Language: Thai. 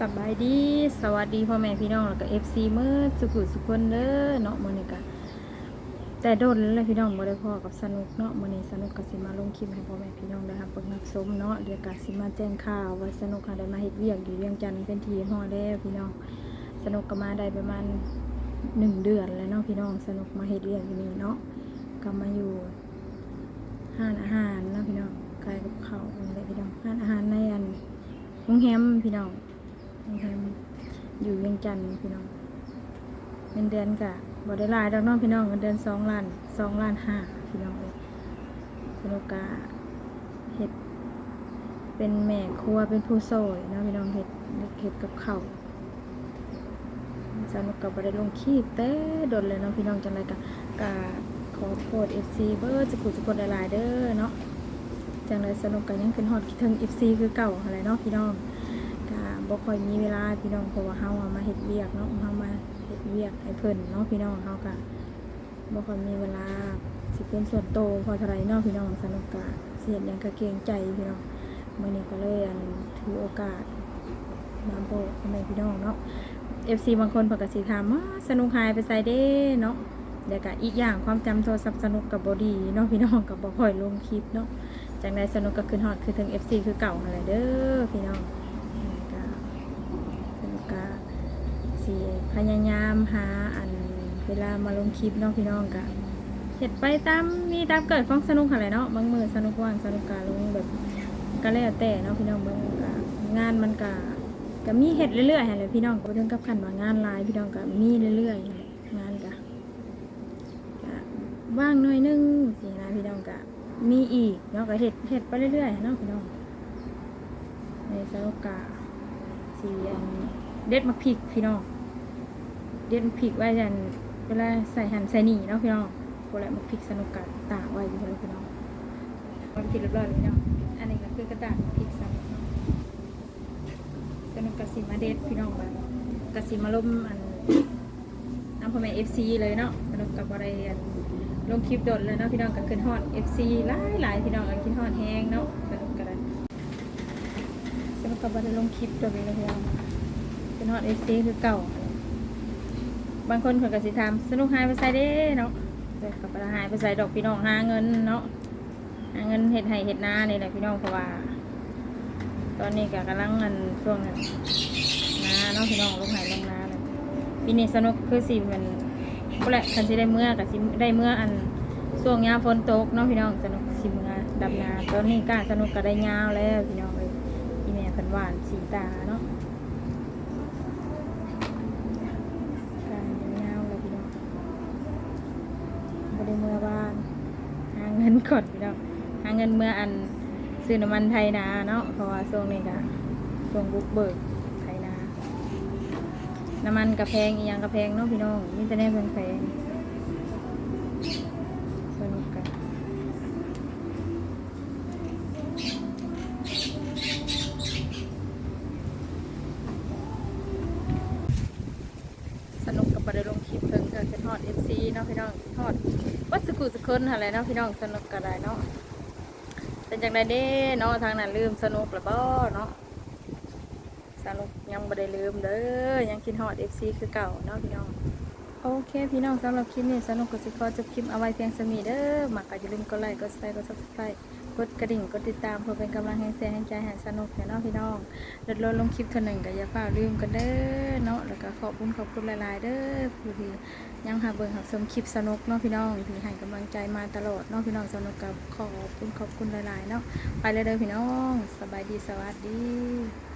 สบายดี สวัสดีพ่อแม่พี่น้องแล้วก็เอฟซีเมื่อสุขุสุขคนเด้อเนาะมื้อนี้ก็แต่โดนแล้วพี่น้องบ่ได้พ่อกับสนุกเนาะมื้อนี้สนุกก็สิมาลงคลิปให้พ่อแม่พี่น้องได้รับเบิ่งรับชมเนาะเดี๋ยวก็สิมาแจ้งข่าวว่าสนุกหาได้มาเฮ็ดเวียกอยู่เวียงจันทน์เป็นทีฮอดแล้วพี่น้อง สนุกก็มาได้ประมาณหนึ่งเดือนแล้วเนาะพี่น้องสนุกมาเฮ็ดเวียกอยู่นี่เนาะก็มาอยู่ห้านอาหารเนาะพี่น้องขายกับเขาวนั่นแหละพี่น้องห้านอาหารในอันโรงแรมพี่น้อง อยู่เวียงจันทน์พี่น้องเงินเดือนกะบ่ได้ลายดอกน้องพี่น้องเงินเดือนสองล้านสองล้านห้าพี่น้องเลยสนุกกะเห็ดเป็นแม่ครัวเป็นผู้ซอยเนาะพี่น้องเห็ดเห็ดกับเขาสนุกกับบ่ได้ลงคีบแต่โดนเลยเนาะพี่น้องจังไรกะกะขอโทษ FC เบอร์จะกูจะกดหลายๆเด้อเนาะจังไรสนุกกันยังขึ้นฮอดคิดถึง FC คือเก่าอะไรเนาะพี่น้อง บ่ค่อยมีเวลาพี่น้องเพราะว่าเฮาอะมาเฮ็ดเวียกเนาะเฮามาเฮ็ดเวียกให้เพิ่นเนาะพี่น้องเฮาก็บ่ค่อยมีเวลาสิเป็นส่วนโตพอเท่าไหรเนาะพี่น้องสนุกกะสิเฮ็ดยังก็เกรงใจพี่น้องมื้อนี้ก็เลยอันถือโอกาสมาบอกพ่อแม่พี่น้องเนาะ FC บางคนเพิ่นก็สิถามว่าสนุกหายไปไสเด้เนาะแล้วก็อีกอย่างความจำโทรศัพท์สนุกก็บ่ดีเนาะพี่น้องก็บ่ค่อยลงคลิปเนาะจังไดสนุกก็ขึ้นฮอดคือถึง FC คือเก่าหั่นแหละเด้อพี่น้อง ก็แล้วก็ สิพยายามหาอันเวลามาลงคลิปเนาะพี่น้องก็เห็ดไปตามมีตามเกิดของสนุกอะไรเนาะบางมือสนุกว่างสนุกกาลงแบบก็แล้วแต่เนาะพี่น้องบางก็งานมันก็ก็มีเห็ดเรื่อยๆหั่นแหละพี่น้องก็บ่ถึงกับขันว่างานลายพี่น้องก็มีเรื่อยๆงานก็ก็ว่างหน่อยนึงสินะพี่น้องก็มีอีกเนาะก็เห็ดเห็ดไปเรื่อยๆเนาะพี่น้องในสโลกกาสีอันเด็ดมะพริกพี่น้อง เด็ดพริกไว้ยันเวลาใส่หั่นใส่หนีเนาะพี่น้องโบราณมะพริกสนุกกาตากไว้อยู่เลยพี่น้องมะพริกเรียบร้อยเลยพี่น้องอันนี้ก็คือกระดาษพริกสนุกเนาะสนุกกระสิมาเด็ดพี่น้องแบบกระสิมาล้มอันน้ำพ่อแม่เอฟซีเลยเนาะสนุกกับอะไรอันลงคลิปโดดเลยเนาะพี่น้องกับขึ้นฮอดเอฟซีหลายหลายๆพี่น้องกันขึ้นฮอดแห้งเนาะสนุกกันสนุกกับบันลงคลิปตัวเองเลยพี่น้องเป็นฮอตเอฟซีคือเก่า บางคนเพิ่นก็สิถามสนุกหายไปใส่เด้เนาะเดี๋ยวกับหายไปใส่ดอกพี่น้องหาเงินเนาะหาเงินเฮ็ดให้เฮ็ดนานี่แหละพี่น้องเพราะว่า ตอนนี้ก็กำลังเงินช่วงนั้นนาเนาะพี่น้องลงหายลงนาเลยปีนี้สนุกคือสิมันก็แหละคันสิได้เมื่อกับสิได้เมื่ออันช่วงยามฝนตกเนาะพี่น้องสนุกสิเมื่อดำนาตอนนี้กล้าสนุกก็ได้ยาวแล้วพี่น้องเลยอีแม่เพิ่นหวานสีตาเนาะการยาวเลยพี่น้องบ่ได้เมื่อบ้าน หาเงิน ก่อนพี่น้องหาเงินเมื่ออันซื้อน้ำมันไทยนาเนาะเพราะว่าช่วงนี้ก็ช่วงบุกเบิกไทยนา น้ำมันกระแพงอีหยังกระแพงเนาะพี่น้องมีแต่แน่แพงๆสนุกกัน สนุกกับบได้ลงคลิปเพิ่งก็คือทอดีเนาะพี่น้องทอดวัดสกุสกุลอะไรเนาะพี่น้องสนุกกันได้เนาะเป็นจังไดเด้เนาะทางนั้นลืมสนุกหรือบ่เนาะสนุกยังไม่ได้ลืมเด้อยังกินฮอดเอฟซีคือเก่าเนาะพี่น้องโอเคพี่น้องสำหรับคลิปนี้สนุกก็สิขอจะคลิปเอาไว้เพียงสมีเด้อมักก็อย่าลืมกดไลค์กดแชร์กดซับสไครต์ กดกระดิ่งกดติดตามเพื่อเป็นกำลังให้แรงให้ใจแห่งสนุกเนาะพี่น้องลดลดลงคลิปเท่าหนึ่งก็อย่าฝ่าลืมกันเด้อเนาะแล้วก็ขอบคุณขอบคุณหลายๆเด้อผู้ที่ยังหาเบิ่งหาชมคลิปสนุกเนาะพี่น้องที่ให้กำลังใจมาตลอดเนาะพี่น้องสนุกกับขอบคุณขอบคุณหลายๆเนาะไปเลยเด้อพี่น้อง สบายดีสวัสดี